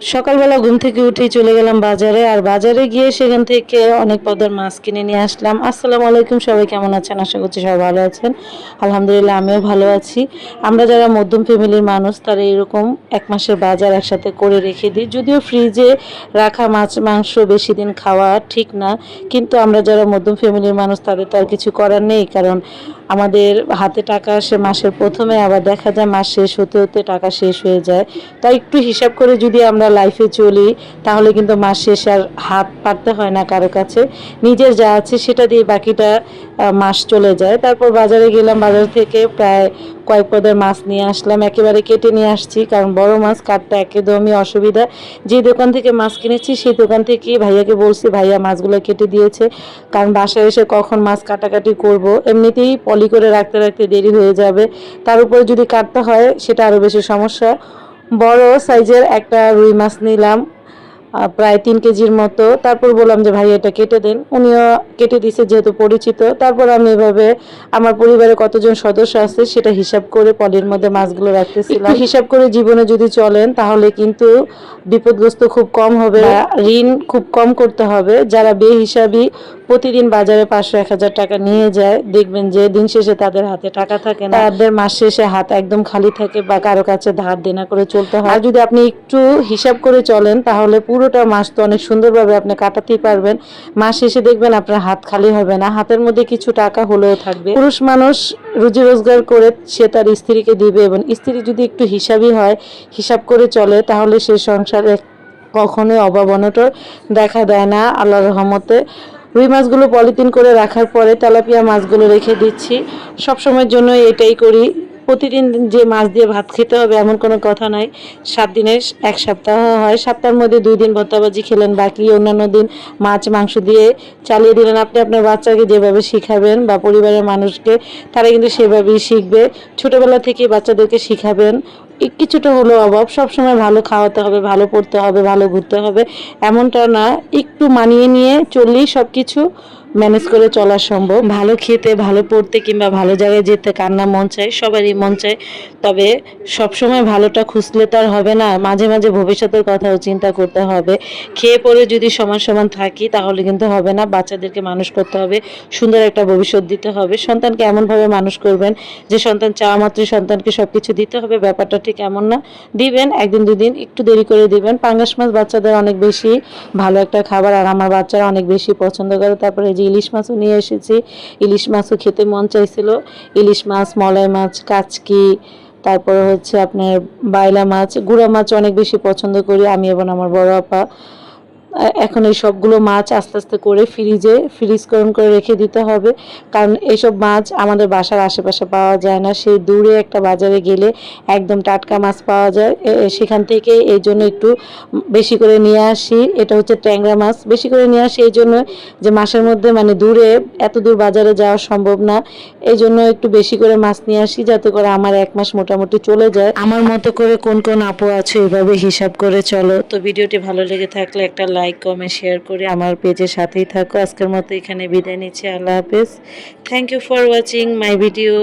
সকালবেলা ঘুম থেকে উঠেই চলে গেলাম বাজারে, আর বাজারে গিয়ে সেখান থেকে অনেক পদের মাছ কিনে নিয়ে আসলাম। আসসালামু আলাইকুম, সবাই কেমন আছেন? আশা করছি সবাই ভালো আছেন। আলহামদুলিল্লাহ, আমিও ভালো আছি। আমরা যারা মধ্যম ফ্যামিলির মানুষ, তারা এরকম এক মাসের বাজার একসাথে করে রেখে দিই। যদিও ফ্রিজে রাখা মাছ, মাংস বেশি দিন খাওয়া ঠিক না, কিন্তু আমরা যারা মধ্যম ফ্যামিলির মানুষ, তাদের তো আর কিছু করার নেই, কারণ আমাদের হাতে টাকা আসে মাসের প্রথমে, আবার দেখা যায় মাস শেষ হতে হতে টাকা শেষ হয়ে যায়। তাই একটু হিসাব করে যদি আমরা লাইফে চলি, তাহলে কিন্তু মাস শেষে আর হাত পাততে হয় না কারও কাছে। নিজের যা আছে সেটা দিয়ে বাকিটা মাস চলে যায়। তারপর বাজারে গেলাম, বাজার থেকে প্রায় কয়েক পদের মাছ নিয়ে আসলাম, একেবারে কেটে নিয়ে আসছি, কারণ বড় মাছ কাটতে একদমই অসুবিধা। যে দোকান থেকে মাছ কিনেছি, সেই দোকান থেকে ভাইয়াকে বলছি, ভাইয়া মাছগুলো কেটে দিয়েছে। কারণ বাসায় এসে কখন মাছ কাটাকাটি করব, এমনিতেই পলি করে রাখতে রাখতে দেরি হয়ে যাবে। তার উপরে যদি কাটতে হয়, সেটা আরও বেশি সমস্যা। বড় সাইজের একটা রুই মাছ নিলাম প্রায় তিন কেজির মতো। তারপর বললাম যে ভাই এটা কেটে দিন। উনিও কেটে দিছে যেহেতু পরিচিত। তারপর আমি এভাবে আমার পরিবারে কতজন সদস্য আছে সেটা হিসাব করে পলির মধ্যে মাছগুলো রাখতেছিলাম। হিসাব করে জীবনে যদি চলেন তাহলে কিন্তু বিপদগ্রস্ত খুব কম হবে। ঋণ খুব কম করতে হবে। যারা বেহিসাবি প্রতিদিন বাজারে পাঁচশো এক হাজার টাকা নিয়ে যায়। দেখবেন যে দিন শেষে তাদের হাতে টাকা থাকে না। তাদের মাস শেষে হাত একদম খালি থাকে বা কারও কাছে ধার দেনা করে চলতে হয়। আর যদি আপনি একটু হিসাব করে চলেন তাহলে পুরোটা মাস তো অনেক সুন্দরভাবে আপনি কাটাতেই পারবেন। মাস শেষে দেখবেন আপনার হাত খালি হবে না। হাতের মধ্যে কিছু টাকা হলেও থাকবে। পুরুষ মানুষ রুজি রোজগার করে সে তার স্ত্রীকে দিবে এবং স্ত্রী যদি একটু হিসাবই হয় হিসাব করে চলে তাহলে সে সংসারে কখনোই অভাব অনটন দেখা দেয় না আল্লাহর রহমতে। রুই মাছগুলো পলিথিন করে রাখার পরে তেলাপিয়া মাছগুলো রেখে দিচ্ছি। সবসময়ের জন্য এটাই করি। প্রতিদিন যে মাছ দিয়ে ভাত খেতে হবে এমন কোনো কথা নাই। সাত দিনের, এক সপ্তাহ হয়। সপ্তাহের মধ্যে দুই দিন ভর্তাবাজি খেলেন, বাকি অন্যান্য দিন মাছ, মাংস দিয়ে চালিয়ে দিলেন। আপনি আপনার বাচ্চাকে যেভাবে শিখাবেন বা পরিবারের মানুষকে, তারা কিন্তু সেভাবেই শিখবে। ছোটোবেলা থেকে বাচ্চাদেরকে শিখাবেন। কিছুটা হলেও অভাব। সবসময় ভালো খাওয়াতে হবে, ভালো পড়তে হবে, ভালো ঘুরতে হবে। এমনটা না, একটু মানিয়ে নিয়ে চললেই সব কিছু ম্যানেজ করে চলা সম্ভব। ভালো খেতে, ভালো পড়তে কিংবা ভালো জায়গায় যেতে কান্না মন চায়, সবারই মন চায়। তবে সবসময় ভালোটা খুঁজলে তো আর হবে না মাঝে মাঝে ভবিষ্যতের কথাও চিন্তা করতে হবে। খেয়ে পরে যদি সমান সমান থাকি, তাহলে কিন্তু হবে না। বাচ্চাদেরকে মানুষ করতে হবে, সুন্দর একটা ভবিষ্যৎ দিতে হবে। সন্তানকে এমনভাবে মানুষ করবেন যে সন্তান চাওয়া মাত্রই সন্তানকে সব কিছু দিতে হবে, ব্যাপারটা ঠিক এমন না। দিবেন, একদিন দুদিন একটু দেরি করে দিবেন। পাঙ্গাস মাছ বাচ্চাদের অনেক বেশি ভালো একটা খাবার, আর আমার বাচ্চারা অনেক বেশি পছন্দ করে। তারপরে যে ইলিশ মাছও নিয়ে এসেছি। ইলিশ মাছও খেতে মন চাইছিল। ইলিশ মাছ মলাই মাছ, কাচকি, তারপরে হচ্ছে আপনার বাইলা মাছ। গুঁড়া মাছ অনেক বেশি পছন্দ করি আমি এবং আমার বড় আপা। এখন এই সবগুলো মাছ আস্তে আস্তে করে ফ্রিজে ফ্রিজকরণ করে রেখে দিতে হবে। কারণ এইসব মাছ আমাদের বাসার আশেপাশে পাওয়া যায় না। সেই দূরে একটা বাজারে গেলে একদম টাটকা মাছ পাওয়া যায়। সেখান থেকে এই জন্য একটু বেশি করে নিয়ে আসি। এটা হচ্ছে ট্যাংরা মাছ। বেশি করে নিয়ে আসি এই জন্য যে মাসের মধ্যে মানে দূরে এত দূর বাজারে যাওয়া সম্ভব না। এই জন্য একটু বেশি করে মাছ নিয়ে আসি যাতে করে আমার এক মাস মোটামুটি চলে যায়। আমার মতো করে কোন কোন আপু আছে, এভাবে হিসাব করে চলো। তো ভিডিওটি ভালো লেগে থাকলে একটা লাইক কমেন্ট শেয়ার করে আমার পেজের সাথেই থাকো। আজকের মতো এখানে বিদায় নিচ্ছি। আল্লাহ হাফেজ। Thank you for watching my video